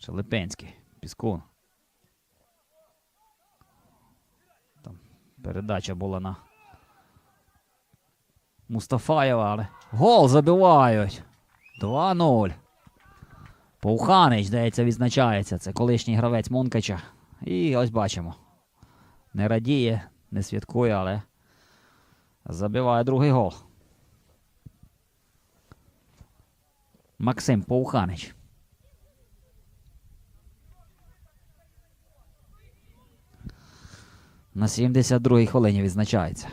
Шелепенський. Піскун. Там передача була на Мустафаєва, але гол забивають. 2-0. Пауханич, здається, відзначається. Це колишній гравець Монкача. І ось бачимо. Не радіє, не святкує, але забиває другий гол. Максим Пауханич. На 72-й хвилині відзначається.